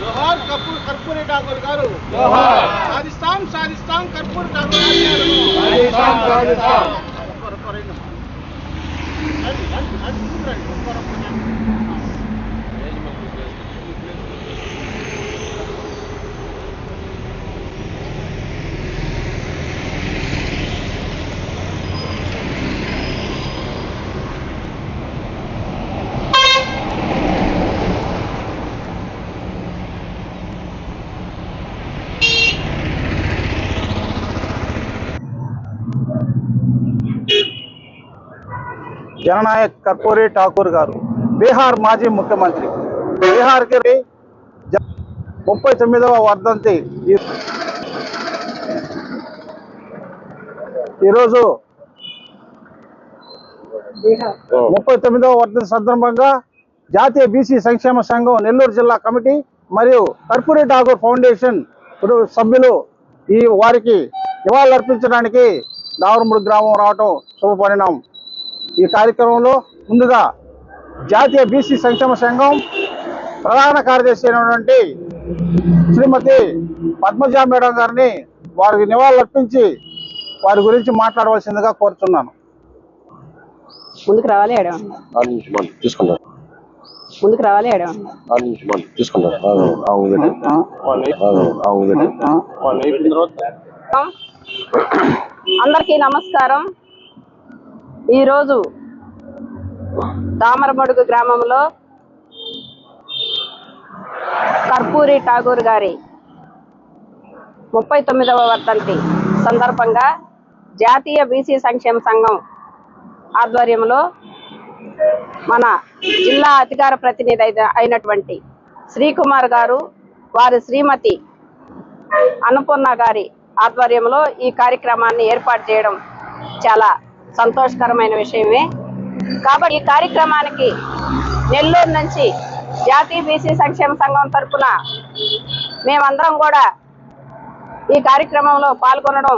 జోహార్ కపూర్ కర్పూరి ఠాకూర్ గారు జోహార్. సాధిస్తాం సాధిస్తాం కర్పూరి ఠాకూర్ గారు సాధిస్తాం, సాధిస్తాం. జననాయక్ కర్పూరి ఠాకూర్ గారు. బీహార్ మాజీ ముఖ్యమంత్రి. బీహార్కి ముప్పై తొమ్మిదవ వర్ధంతి ఈ- ఈరోజు ముప్పై తొమ్మిదవ వర్ధంతి సందర్భంగా జాతీయ బీసీ సంక్షేమ సంఘం నెల్లూరు జిల్లా కమిటీ మరియు కర్పూరి ఠాకూర్ ఫౌండేషన్ సభ్యులు ఈ వారికి నివాళులర్పించడానికి దావరముడి గ్రామం రావటం శుభపరిణామం. ఈ కార్యక్రమంలో ముందుగా జాతీయ బీసీ సంక్షేమ సంఘం ప్రధాన కార్యదర్శి అయినటువంటి శ్రీమతి పద్మజా మేడం గారిని వారికి నివాళులర్పించి వారి గురించి మాట్లాడవలసిందిగా కోరుతున్నాను ముందుకు రావాలి ఎడం ఆరు నుంచి మనం తీసుకుంటాం ముందుకు రావాలి అందరికీ నమస్కారం ఈరోజు దామరమడుగు గ్రామంలో కర్పూరి ఠాగూర్ గారి ముప్పై తొమ్మిదవ వర్ధంతి సందర్భంగా జాతీయ బీసీ సంక్షేమ సంఘం ఆధ్వర్యంలో మన జిల్లా అధికార ప్రతినిధి అయిన- అయినటువంటి శ్రీకుమార్ గారు వారి శ్రీమతి అన్నపూర్ణ గారి ఆధ్వర్యంలో ఈ కార్యక్రమాన్ని ఏర్పాటు చేయడం చాలా సంతోషకరమైన విషయమే. కాబట్టి ఈ కార్యక్రమానికి నెల్లూరు నుంచి జాతీయ బీసీ సంక్షేమ సంఘం తరపున మేమందరం కూడా ఈ కార్యక్రమంలో పాల్గొనడం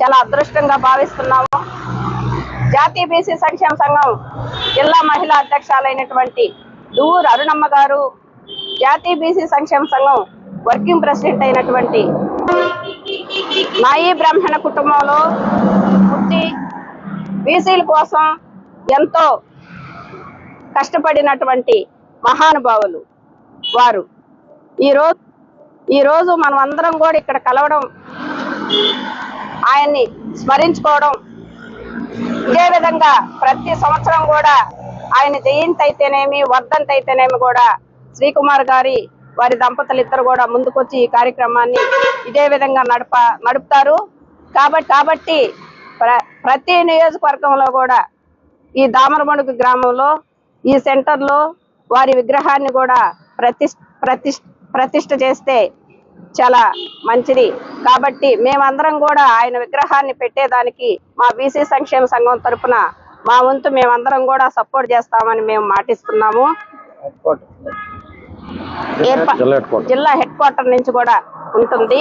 చాలా అదృష్టంగా భావిస్తున్నాము. జాతీయ బీసీ సంక్షేమ సంఘం జిల్లా మహిళా అధ్యక్షులైనటువంటి దూరు అరుణమ్మ గారు జాతీయ బీసీ సంక్షేమ సంఘం వర్కింగ్ ప్రెసిడెంట్ అయినటువంటి నాయి బ్రాహ్మణ కుటుంబంలో పుట్టి బీసీల కోసం ఎంతో కష్టపడినటువంటి మహానుభావులు వారు. ఈరోజు ఈరోజు మనం అందరం కూడా ఇక్కడ కలవడం ఆయన్ని స్మరించుకోవడం ఇదే విధంగా ప్రతి సంవత్సరం కూడా ఆయన జయంతి అయితేనేమి వర్ధంతి అయితేనేమి కూడా శ్రీకుమార్ గారి వారి దంపతులు ఇద్దరు కూడా ముందుకొచ్చి ఈ కార్యక్రమాన్ని ఇదే విధంగా నడప నడుపుతారు. కాబట్టి కాబట్టి ప్రతి నియోజకవర్గంలో కూడా ఈ దామరమడుగు గ్రామంలో ఈ సెంటర్లో వారి విగ్రహాన్ని కూడా ప్రతిష్ ప్రతిష్ ప్రతిష్ఠ చేస్తే చాలా మంచిది. కాబట్టి మేమందరం కూడా ఆయన విగ్రహాన్ని పెట్టేదానికి మా బీసీ సంక్షేమ సంఘం తరపున మా వంతు మేమందరం కూడా సపోర్ట్ చేస్తామని మేము మాటిస్తున్నాము. జిల్లా హెడ్ క్వార్టర్. నుంచి కూడా ఉంటుంది.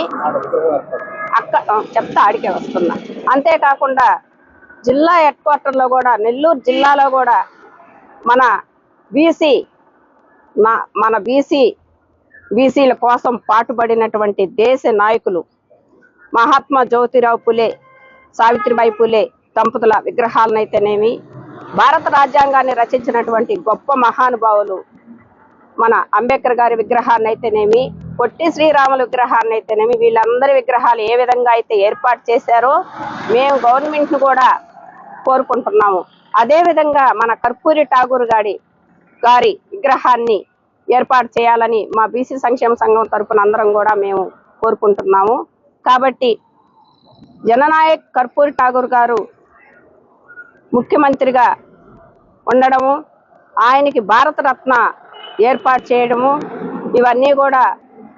అక్క చెప్తా ఆడికే వస్తున్నా. అంతేకాకుండా జిల్లా హెడ్ క్వార్టర్లో కూడా నెల్లూరు జిల్లాలో కూడా మన బీసీ మన బీసీ బీసీల కోసం పాటుపడినటువంటి దేశ నాయకులు మహాత్మా జ్యోతిరావు పులే సావిత్రిబాయి పులే దంపతుల విగ్రహాలనైతేనేమి భారత రాజ్యాంగాన్ని రచించినటువంటి గొప్ప మహానుభావులు మన అంబేద్కర్ గారి విగ్రహాన్ని అయితేనేమి పొట్టి శ్రీరాముల విగ్రహాన్ని అయితేనేమి వీళ్ళందరి విగ్రహాలు ఏ విధంగా అయితే ఏర్పాటు చేశారో మేము గవర్నమెంట్ను కూడా కోరుకుంటున్నాము. అదే విధంగా మన కర్పూరి ఠాగూర్ గారి గారి విగ్రహాన్ని ఏర్పాటు చేయాలని మా బీసీ సంక్షేమ సంఘం తరఫున అందరం కూడా మేము కోరుకుంటున్నాము. కాబట్టి జననాయక్ కర్పూరి ఠాగూర్ గారు ముఖ్యమంత్రిగా ఉండడము ఆయనకి భారతరత్న ఏర్పాటు చేయడము ఇవన్నీ కూడా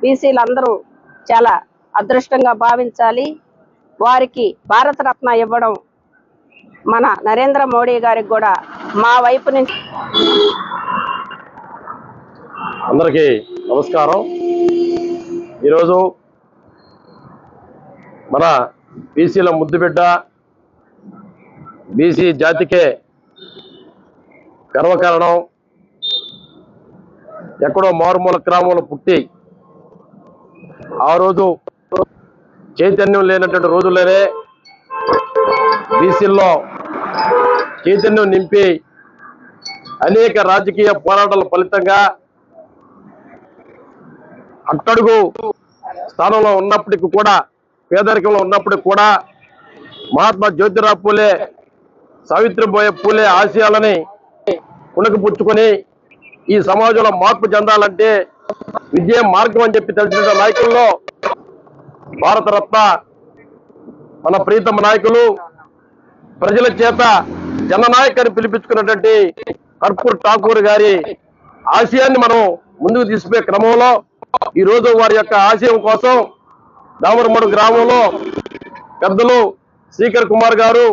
బీసీలందరూ చాలా అదృష్టంగా భావించాలి. వారికి భారతరత్న ఇవ్వడం మన నరేంద్ర మోడీ గారికి కూడా మా వైపు నుంచి అందరికీ నమస్కారం. ఈరోజు మన బీసీల ముద్దుబిడ్డ బీసీ జాతికే గర్వకారణం. ఎక్కడో మారుమూల గ్రామంలో పుట్టి ఆ రోజు చైతన్యం లేనటువంటి రోజుల్లోనే బీసీల్లో చైతన్యం నింపి అనేక రాజకీయ పోరాటాల ఫలితంగా అట్టడుగు స్థానంలో ఉన్నప్పటికీ కూడా పేదరికంలో ఉన్నప్పటికీ కూడా మహాత్మా జ్యోతిరావు పూలే సావిత్రిబాయి పూలే ఆశయాలని పుణుకుపుచ్చుకొని ఈ సమాజంలో మార్పు చెందాలంటే విజయం మార్గం అని చెప్పి తెలిసిన నాయకుల్లో భారతరత్న మన ప్రీతమ నాయకులు ప్రజల చేత జననాయక్ అని పిలిపించుకున్నటువంటి కర్పూర్ ఠాకూర్ గారి ఆశయాన్ని మనం ముందుకు తీసుకునే క్రమంలో ఈ రోజు వారి యొక్క ఆశయం కోసం దామరమడు గ్రామంలో పెద్దలు శ్రీకర్ కుమార్ గారు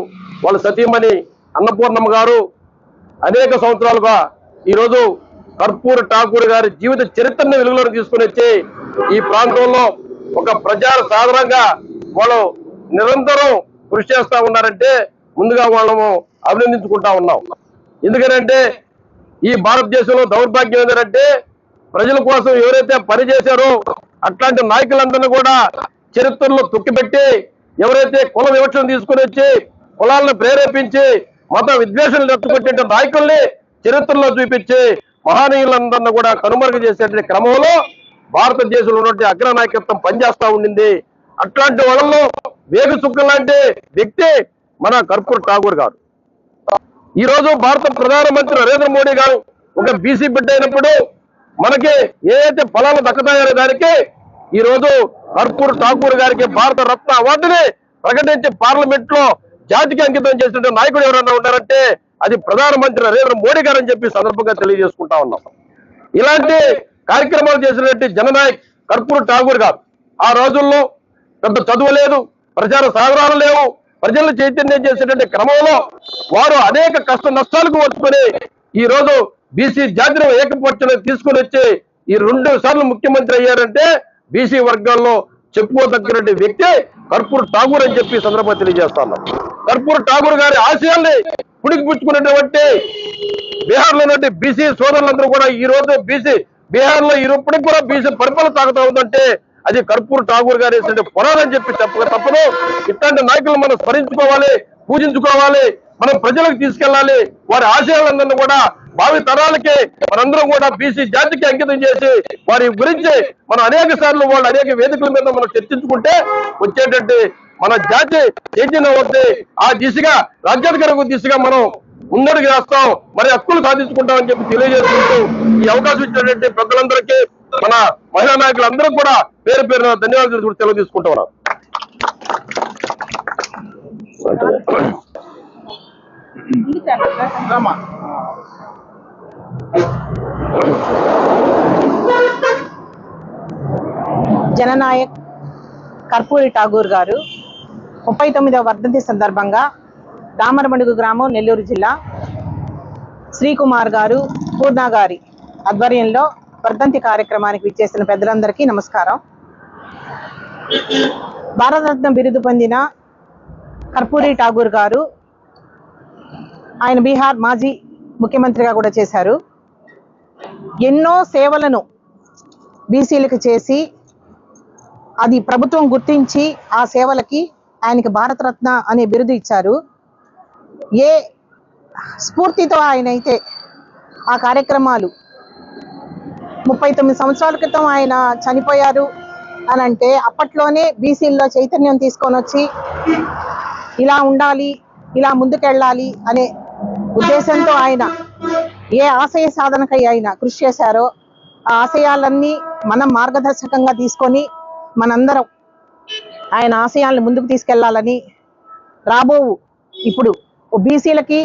వాళ్ళ సతీమణి అన్నపూర్ణమ్మ గారు అనేక సంవత్సరాలుగా ఈరోజు కర్పూర్ ఠాకూర్ గారి జీవిత చరిత్రను వెలుగులోకి తీసుకుని వచ్చి ఈ ప్రాంతంలో ఒక ప్రజా సాధారణంగా వాళ్ళు నిరంతరం కృషి చేస్తా ఉన్నారంటే ముందుగా వాళ్ళము అభినందించుకుంటా ఉన్నాం. ఎందుకనంటే ఈ భారతదేశంలో దౌర్భాగ్యం ఏంటంటే ప్రజల కోసం ఎవరైతే పని చేశారో అట్లాంటి నాయకులందరినీ కూడా చరిత్రలో తొక్కిపెట్టి ఎవరైతే కుల వివక్షను తీసుకుని వచ్చి కులాలను ప్రేరేపించి మత విద్వేషాలు ఎత్తుకొట్టే నాయకుల్ని చరిత్రలో చూపించి మహనీయులందరినీ కూడా కనుమరుగు చేసేటువంటి క్రమంలో భారతదేశంలో ఉన్నటువంటి అగ్ర నాయకత్వం పనిచేస్తా ఉండింది. అట్లాంటి వాళ్ళలో వేగు చుక్క లాంటి వ్యక్తి మన కర్పూర్ ఠాగూర్ గారు. ఈ రోజు భారత ప్రధానమంత్రి నరేంద్ర మోడీ గారు ఒక బీసీ బిడ్డ అయినప్పుడు మనకి ఏదైతే ఫలాలు దక్కుతాయనే దానికి ఈ రోజు కర్పూర్ ఠాకూర్ గారికి భారత రత్న అవార్డుని ప్రకటించి పార్లమెంట్లో జాతికి అంకితం చేసిన నాయకుడు ఎవరైనా ఉన్నారంటే అది ప్రధానమంత్రి నరేంద్ర మోడీ గారు అని చెప్పి సందర్భంగా తెలియజేసుకుంటా ఉన్నాం. ఇలాంటి కార్యక్రమాలు చేసినటువంటి జననాయక్ కర్పూర్ ఠాగూర్ గారు ఆ రోజుల్లో పెద్ద చదువు లేదు ప్రచార సాధనాలు లేవు ప్రజలను చైతన్యం చేసేటువంటి క్రమంలో వారు అనేక కష్ట నష్టాలకు వచ్చుకొని ఈ రోజు బీసీ జాతిని ఏకపక్షణ తీసుకుని వచ్చి ఈ రెండు సార్లు ముఖ్యమంత్రి అయ్యారంటే బీసీ వర్గాల్లో చెప్పుకోదగ్గినటువంటి వ్యక్తి కర్పూర్ ఠాగూర్ అని చెప్పి సందర్భంగా తెలియజేస్తున్నాం కర్పూర్ ఠాగూర్ గారి ఆశయాల్ని పుణికిపుచ్చుకున్నటువంటి బీహార్లో ఉన్నటువంటి బీసీ సోదరులందరూ కూడా ఈ రోజు బీసీ బీహార్లో ఇప్పటికి కూడా బీసీ పరిపాలన సాగుతా ఉందంటే అది కర్పూర్ ఠాగూర్ గారు వేసిన చెప్పి చెప్పక తప్పదు. ఇట్లాంటి నాయకులు మనం స్మరించుకోవాలి పూజించుకోవాలి మనం ప్రజలకు తీసుకెళ్ళాలి వారి ఆశయాలందరినీ కూడా భావి తరాలకి మనందరం కూడా బీసీ జాతికి అంకితం చేసి వారి గురించి మనం అనేక సార్లు వాళ్ళు అనేక వేదికల మీద మనం చర్చించుకుంటే వచ్చేటట్టు మన జాతి చైతన్యం వస్తే ఆ దిశగా రాజ్యాధికార దిశగా మనం ముందడుగు వేస్తాం మరి హక్కులు సాధించుకుంటామని చెప్పి తెలియజేసుకుంటూ ఈ అవకాశం ఇచ్చినటువంటి పెద్దలందరికీ మన మహిళా నాయకులందరూ కూడా పేరు పేరున ధన్యవాదాలు తెలుసుకుంటూ సెలవు తీసుకుంటా ఉన్నాం. జననాయక్ కర్పూరి ఠాగూర్ గారు. ముప్పై తొమ్మిదవ వర్ధంతి సందర్భంగా దామరబండుగు గ్రామం నెల్లూరు జిల్లా శ్రీకుమార్ గారు పూర్ణ గారి ఆధ్వర్యంలో వర్ధంతి కార్యక్రమానికి విచ్చేసిన పెద్దలందరికీ నమస్కారం. భారతరత్న బిరుదు పొందిన కర్పూరి ఠాగూర్ గారు ఆయన బీహార్ మాజీ ముఖ్యమంత్రిగా కూడా చేశారు. ఎన్నో సేవలను బీసీలకు చేసి అది ప్రభుత్వం గుర్తించి ఆ సేవలకి ఆయనకి భారతరత్న అనే బిరుదు ఇచ్చారు. ఏ స్ఫూర్తితో ఆయన అయితే ఆ కార్యక్రమాలు ముప్పై తొమ్మిది సంవత్సరాల క్రితం ఆయన చనిపోయారు అని అంటే అప్పట్లోనే బీసీల్లో చైతన్యం తీసుకొని వచ్చి ఇలా ఉండాలి ఇలా ముందుకెళ్ళాలి అనే ఉద్దేశంతో ఆయన ఏ ఆశయ సాధనకై ఆయన కృషి చేశారో ఆ ఆశయాలన్నీ మనం మార్గదర్శకంగా తీసుకొని మనందరం ఆయన ఆశయాలను ముందుకు తీసుకెళ్ళాలని రాబోవు. ఇప్పుడు బీసీలకి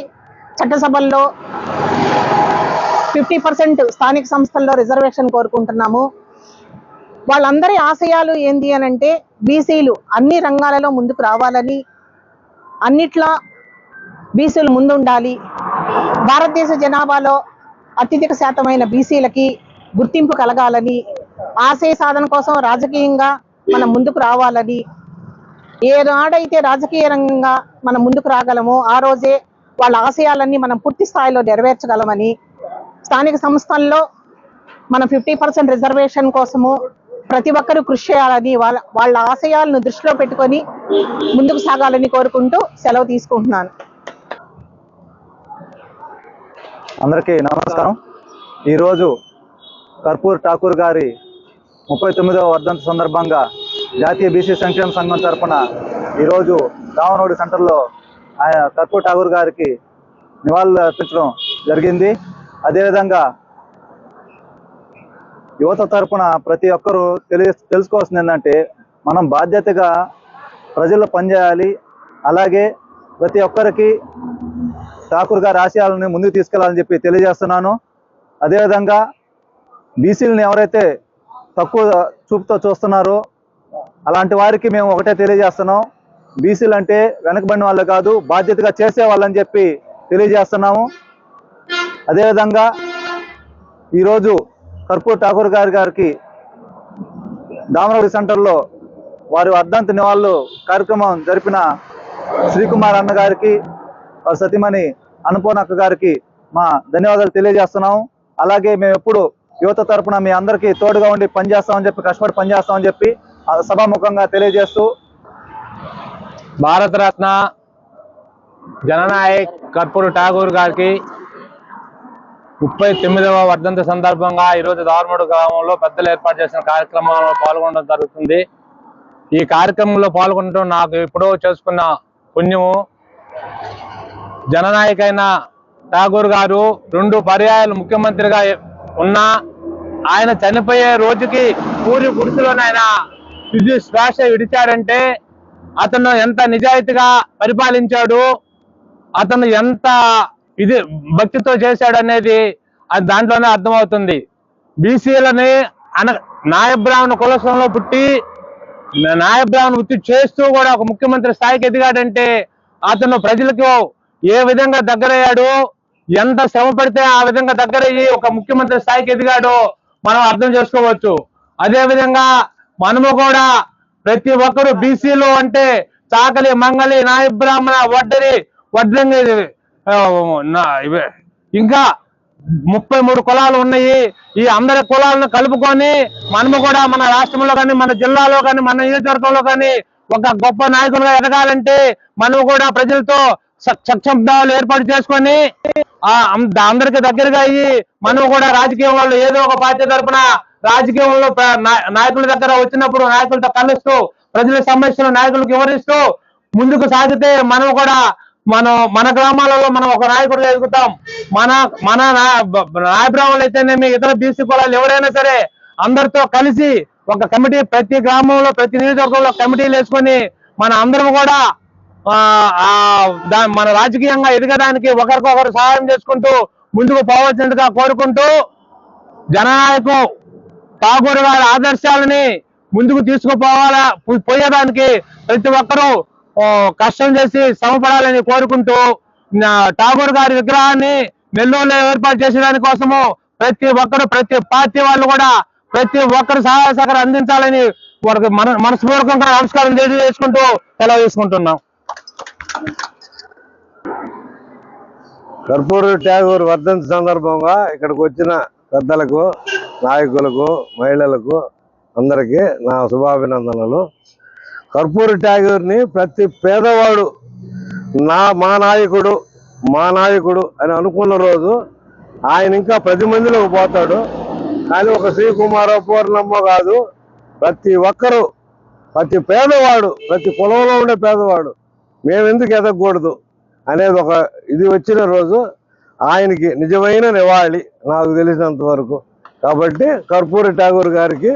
చట్టసభల్లో ఫిఫ్టీ పర్సెంట్ స్థానిక సంస్థల్లో రిజర్వేషన్ కోరుకుంటున్నాము. వాళ్ళందరి ఆశయాలు ఏంది అని అంటే బీసీలు అన్ని రంగాలలో ముందుకు రావాలని అన్నిట్లా బీసీలు ముందుండాలి. భారతదేశ జనాభాలో అత్యధిక శాతమైన బీసీలకి గుర్తింపు కలగాలని ఆశయ సాధన కోసం రాజకీయంగా మనం ముందుకు రావాలని ఏనాడైతే రాజకీయ రంగంగా మనం ముందుకు రాగలమో ఆ రోజే వాళ్ళ ఆశయాలన్నీ మనం పూర్తి స్థాయిలో నెరవేర్చగలమని స్థానిక సంస్థల్లో మనం ఫిఫ్టీ పర్సెంట్ రిజర్వేషన్ కోసము ప్రతి ఒక్కరూ కృషి చేయాలని వాళ్ళ వాళ్ళ ఆశయాలను దృష్టిలో పెట్టుకొని ముందుకు సాగాలని కోరుకుంటూ సెలవు తీసుకుంటున్నాను. అందరికీ నమస్కారం. ఈరోజు కర్పూర్ ఠాకూర్ గారి ముప్పై తొమ్మిదవ వర్ధంతి సందర్భంగా జాతీయ బీసీ సంక్షేమ సంఘం తరఫున ఈరోజు దావనోడి సెంటర్లో ఆయన కర్పూర్ ఠాగూర్ గారికి నివాళులు అర్పించడం జరిగింది. అదేవిధంగా యువత తరఫున ప్రతి ఒక్కరూ తెలియ తెలుసుకోవాల్సింది ఏంటంటే మనం బాధ్యతగా ప్రజల్లో పనిచేయాలి. అలాగే ప్రతి ఒక్కరికి ఠాకూర్ గారి ఆశయాలను ముందుకు తీసుకెళ్ళాలని చెప్పి తెలియజేస్తున్నాను. అదేవిధంగా బీసీలను ఎవరైతే తక్కువ చూపుతో చూస్తున్నారో అలాంటి వారికి మేము ఒకటే తెలియజేస్తున్నాం. బీసీలు అంటే వెనకబడిన వాళ్ళు కాదు బాధ్యతగా చేసేవాళ్ళని చెప్పి తెలియజేస్తున్నాము. అదేవిధంగా ఈరోజు కర్పూర్ ఠాకూర్ గారి గారికి దామరవడి సెంటర్లో వారి వర్ధంతి నివాళులు కార్యక్రమం జరిపిన శ్రీకుమార్ అన్న గారికి వారి సతీమణి అన్నపూర్ణక్క గారికి మా ధన్యవాదాలు తెలియజేస్తున్నాము. అలాగే మేము ఎప్పుడు యువత తరపున మీ అందరికీ తోడుగా ఉండి పనిచేస్తామని చెప్పి కష్టపడి పనిచేస్తామని చెప్పి సభాముఖంగా తెలియజేస్తూ భారతరత్న జననాయక్ కర్పూర్ ఠాగూర్ గారికి ముప్పై తొమ్మిదవ వర్ధంతి సందర్భంగా ఈరోజు దారుమూడు గ్రామంలో పెద్దలు ఏర్పాటు చేసిన కార్యక్రమంలో పాల్గొనడం జరుగుతుంది. ఈ కార్యక్రమంలో పాల్గొనడం నాకు ఎప్పుడో చేసుకున్న పుణ్యము. జననాయకైన ఠాగూర్ గారు రెండు పర్యాయాలు ముఖ్యమంత్రిగా ఉన్నా ఆయన చనిపోయే రోజుకి పూరి గుడిసెలోనే ఆయన తుది శ్వాస విడిచాడంటే అతను ఎంత నిజాయితీగా పరిపాలించాడు అతను ఎంత ఇది భక్తితో చేశాడు అనేది అది దాంట్లోనే అర్థమవుతుంది. బీసీలని అన నాయబ్రాహ్మణ కులసంలో పుట్టి నాయబ్రాహ్మణ వృత్తి చేస్తూ కూడా ఒక ముఖ్యమంత్రి స్థాయికి ఎదిగాడంటే అతను ప్రజలకు ఏ విధంగా దగ్గరయ్యాడు ఎంత శ్రమ పడితే ఆ విధంగా దగ్గరయ్యి ఒక ముఖ్యమంత్రి స్థాయికి ఎదిగాడో మనం అర్థం చేసుకోవచ్చు. అదే విధంగా మనము కూడా ప్రతి ఒక్కరు బీసీలు అంటే చాకలి మంగళి నాయ బ్రాహ్మణ వడ్డరి వడ్రంగి ఇవే. ఇంకా ముప్పై మూడు కులాలు ఉన్నాయి ఈ అందరి కులాలను కలుపుకొని మనము కూడా మన రాష్ట్రంలో కానీ మన జిల్లాలో కానీ మన నియోజకవర్గంలో కానీ ఒక గొప్ప నాయకులుగా ఎదగాలంటే మనము కూడా ప్రజలతో సక్షబ్దాలు ఏర్పాటు చేసుకొని అందరికి దగ్గరగా అయ్యి మనం కూడా రాజకీయంలో ఏదో ఒక పార్టీ తరపున రాజకీయంలో నాయకుల దగ్గర వచ్చినప్పుడు నాయకులతో కలుస్తూ ప్రజల సమస్యలు నాయకులకు వివరిస్తూ ముందుకు సాగితే మనం కూడా మనం మన గ్రామాలలో మనం ఒక నాయకుడిగా ఎదుగుతాం. మన మన నాయబ్రాహ్మణులు అయితేనేమి ఇతర బీసీ కులాలు ఎవరైనా సరే అందరితో కలిసి ఒక కమిటీ ప్రతి గ్రామంలో ప్రతి నియోజకవర్గంలో కమిటీలు వేసుకొని మన అందరం కూడా మన రాజకీయంగా ఎదగడానికి ఒకరికొకరు సహాయం చేసుకుంటూ ముందుకు పోవాల్సిందిగా కోరుకుంటూ జననాయకు ఠాగూర్ గారి ఆదర్శాలని ముందుకు తీసుకుపోవాలా పోయేదానికి ప్రతి ఒక్కరూ కష్టం చేసి శ్రమపడాలని కోరుకుంటూ ఠాగూర్ గారి విగ్రహాన్ని నెల్లూరులో ఏర్పాటు చేసేదాని కోసము ప్రతి ఒక్కరు ప్రతి పార్టీ వాళ్ళు కూడా ప్రతి ఒక్కరు సహాయ సహకారం అందించాలని వారికి మన మనస్పూర్వకంగా నమస్కారం తెలియజేసుకుంటూ సెలవు తీసుకుంటున్నాం. కర్పూర్ ట్యాగూర్ వర్ధంతి సందర్భంగా ఇక్కడికి వచ్చిన పెద్దలకు నాయకులకు మహిళలకు అందరికీ నా శుభాభినందనలు. కర్పూర్ ట్యాగూర్ని ప్రతి పేదవాడు నా మా నాయకుడు మా నాయకుడు అని అనుకున్న రోజు ఆయన ఇంకా పది మందిలోకి పోతాడు. కానీ ఒక శ్రీకుమార పూర్ణమ్మ కాదు ప్రతి ఒక్కరూ ప్రతి పేదవాడు ప్రతి కులంలో ఉండే పేదవాడు మేము ఎందుకు ఎదగకూడదు అనేది ఒక ఇది వచ్చిన రోజు ఆయనకి నిజమైన నివాళి నాకు తెలిసినంత వరకు. కాబట్టి కర్పూరి ఠాగూర్ గారికి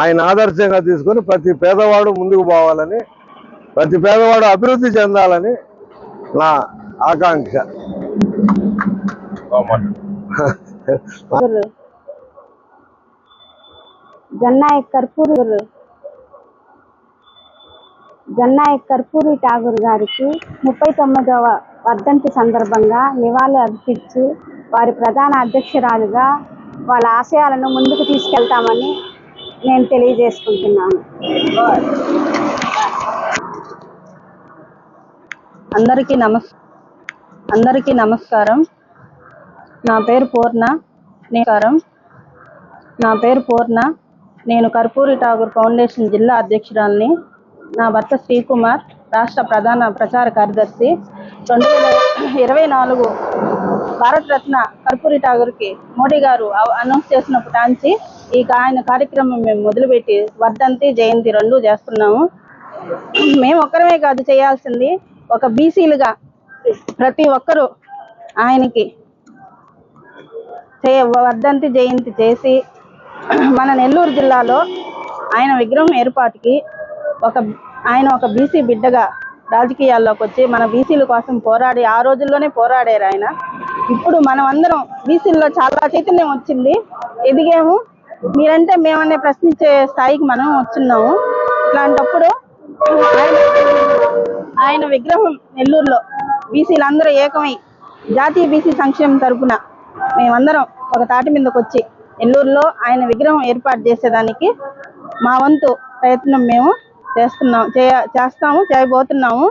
ఆయన ఆదర్శంగా తీసుకొని ప్రతి పేదవాడు ముందుకు పోవాలని ప్రతి పేదవాడు అభివృద్ధి చెందాలని నా ఆకాంక్ష. జన్నాయక్ కర్పూరు జన్నాయక్ కర్పూరి ఠాగూర్ గారికి ముప్పై తొమ్మిదవ వర్ధంతి సందర్భంగా నివాళులు అర్పించి వారి ప్రధాన అధ్యక్షురాలుగా వాళ్ళ ఆశయాలను ముందుకు తీసుకెళ్తామని నేను తెలియజేసుకుంటున్నాను. అందరికీ నమస్ అందరికీ నమస్కారం. నా పేరు పూర్ణ నమస్కారం. నా పేరు పూర్ణ. నేను కర్పూరి ఠాగూర్ ఫౌండేషన్ జిల్లా అధ్యక్షురాలిని. నా భర్త శ్రీకుమార్ రాష్ట్ర ప్రధాన ప్రచార కార్యదర్శి. రెండు వేల ఇరవై నాలుగు భారతరత్న కర్పూరి ఠాగూర్కి మోడీ గారు అవ- అనౌన్స్ చేసినప్పటి నుంచి ఈ ఆయన కార్యక్రమం మేము మొదలుపెట్టి వర్ధంతి జయంతి రెండు చేస్తున్నాము. మేము ఒక్కరమే కాదు చేయాల్సింది ఒక బీసీలుగా ప్రతి ఒక్కరూ ఆయనకి చే వర్ధంతి జయంతి చేసి మన నెల్లూరు జిల్లాలో ఆయన విగ్రహం ఏర్పాటుకి ఒక ఆయన ఒక బీసీ బిడ్డగా రాజకీయాల్లోకి వచ్చి మన బీసీల కోసం పోరాడి ఆ రోజుల్లోనే పోరాడారు ఆయన. ఇప్పుడు మనం అందరం బీసీల్లో చాలా చైతన్యం వచ్చింది. ఎదిగాము. మీరంటే మేమనే ప్రశ్నించే స్థాయికి మనం వచ్చున్నాము. ఇలాంటప్పుడు ఆయన విగ్రహం నెల్లూరులో బీసీలు అందరూ ఏకమై జాతీయ బీసీ సంక్షేమం తరపున మేమందరం ఒక తాటి మీదకి వచ్చి నెల్లూరులో ఆయన విగ్రహం ఏర్పాటు చేసేదానికి మా వంతు ప్రయత్నం మేము. చేస్తున్నాం చేయ చేస్తాము చేయబోతున్నాము.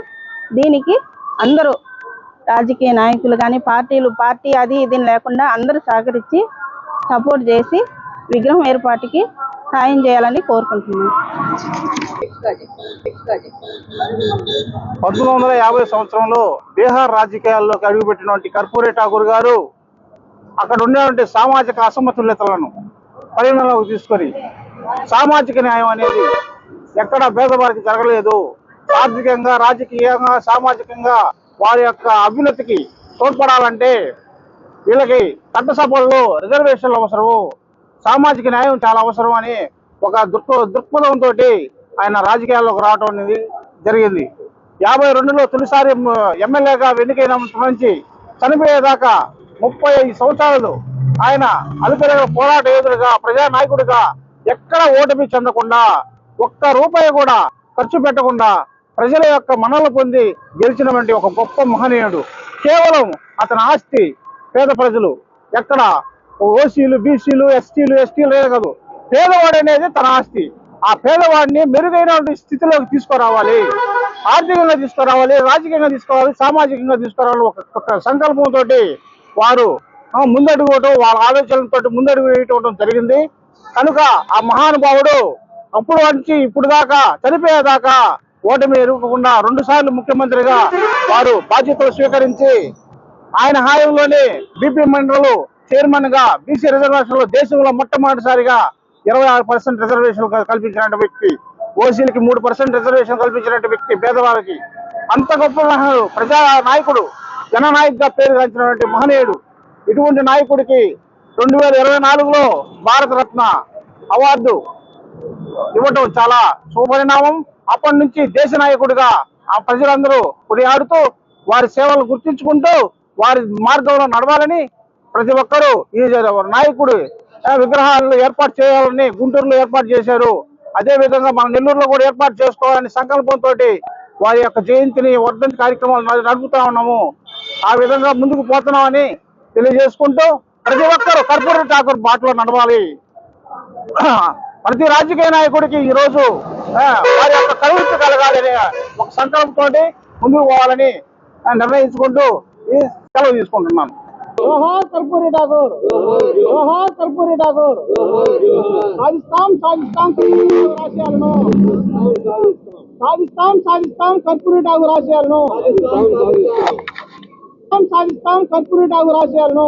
దీనికి అందరూ రాజకీయ నాయకులు కానీ పార్టీలు పార్టీ అది ఇది లేకుండా అందరూ సహకరించి సపోర్ట్ చేసి విగ్రహం ఏర్పాటుకి సాయం చేయాలని కోరుకుంటున్నాను పంతొమ్మిది వందల యాభై సంవత్సరంలో బీహార్ రాజకీయాల్లోకి అడుగుపెట్టినటువంటి కర్పూరి ఠాకూర్ గారు అక్కడ ఉండేటువంటి సామాజిక అసమతుల్యతలను పరిగణలోకి తీసుకొని సామాజిక న్యాయం అనేది ఎక్కడ భేదవారికి జరగలేదు. ఆర్థికంగా రాజకీయంగా సామాజికంగా వారి యొక్క అభ్యున్నతికి తోడ్పడాలంటే వీళ్ళకి చట్టసభల్లో రిజర్వేషన్లు అవసరము సామాజిక న్యాయం చాలా అవసరం అని ఒక దృక్ దృక్పథంతో ఆయన రాజకీయాల్లోకి రావడం అనేది జరిగింది. యాభై రెండులో తొలిసారి ఎమ్మెల్యేగా ఎన్నికైన నుంచి చనిపోయేదాకా ముప్పై ఐదు సంవత్సరాలు ఆయన అలుపెరగ పోరాట యోధుడిగా ప్రజానాయకుడిగా ఎక్కడ ఓటమి చెందకుండా ఒక్క రూపాయి కూడా ఖర్చు పెట్టకుండా ప్రజల యొక్క మనలు పొంది గెలిచినటువంటి ఒక గొప్ప మహనీయుడు. కేవలం అతని ఆస్తి పేద ప్రజలు. ఎక్కడ ఓసీలు బీసీలు ఎస్టీలు ఎస్టీలు కాదు. పేదవాడు అనేది తన ఆస్తి. ఆ పేదవాడిని మెరుగైన స్థితిలోకి తీసుకురావాలి. ఆర్థికంగా తీసుకురావాలి రాజకీయంగా తీసుకురావాలి సామాజికంగా తీసుకురావాలి ఒక సంకల్పంతో వారు ముందడుగు వాళ్ళ ఆలోచనలతో ముందడుగు వేయటం జరిగింది. కనుక ఆ మహానుభావుడు అప్పుడు నుంచి ఇప్పుడు దాకా చనిపోయేదాకా ఓటమి ఎరుగకుండా రెండు సార్లు ముఖ్యమంత్రిగా వారు బాధ్యతలు స్వీకరించి ఆయన హాయంలోనే బీపీ మండలు చైర్మన్గా బీసీ రిజర్వేషన్లో దేశంలో మొట్టమొదటిసారిగా ఇరవై ఆరు పర్సెంట్ రిజర్వేషన్ కల్పించిన వ్యక్తి ఓసీలకి మూడు పర్సెంట్ రిజర్వేషన్ కల్పించిన వ్యక్తి పేదవాళ్ళకి అంత గొప్ప ప్రజా నాయకుడు జననాయకుగా పేరు గాంచినటువంటి మహనీయుడు. ఇటువంటి నాయకుడికి రెండు వేల ఇరవై నాలుగులో భారతరత్న అవార్డు ఇవ్వటం చాలా శుభపరిణామం. అప్పటి నుంచి దేశ నాయకుడిగా ఆ ప్రజలందరూ కొనియాడుతూ వారి సేవలు గుర్తించుకుంటూ వారి మార్గంలో నడవాలని ప్రతి ఒక్కరూ ఈ నాయకుడు విగ్రహాలను ఏర్పాటు చేయాలని గుంటూరులో ఏర్పాటు చేశారు. అదే విధంగా మన నెల్లూరులో కూడా ఏర్పాటు చేసుకోవాలని సంకల్పంతో వారి యొక్క జయంతిని వర్ధంతి కార్యక్రమాలు నడుపుతా ఉన్నాము. ఆ విధంగా ముందుకు పోతున్నామని తెలియజేసుకుంటూ ప్రతి ఒక్కరూ కర్పూర ఠాకూర్ బాటలో నడవాలి. ప్రతి రాజకీయ నాయకుడికి ఈ రోజు వారి యొక్క కరువు కలగాలని ఒక సంకల్పంతో ముందుకు పోవాలని నిర్ణయించుకుంటూ సెలవు తీసుకుంటున్నాను జోహార్ కర్పూరి ఠాగూర్. జోహార్ కర్పూరి ఠాగూర్. సాధిస్తాం సాధిస్తాం కర్పూరి ఠాగూర్ సాధిస్తాం సాధిస్తాం కర్పూరి ఠాగూర్ ఆశయాలను సాధిస్తాం సాధిస్తాం కర్పూరి ఠాగూర్ ఆశయాలను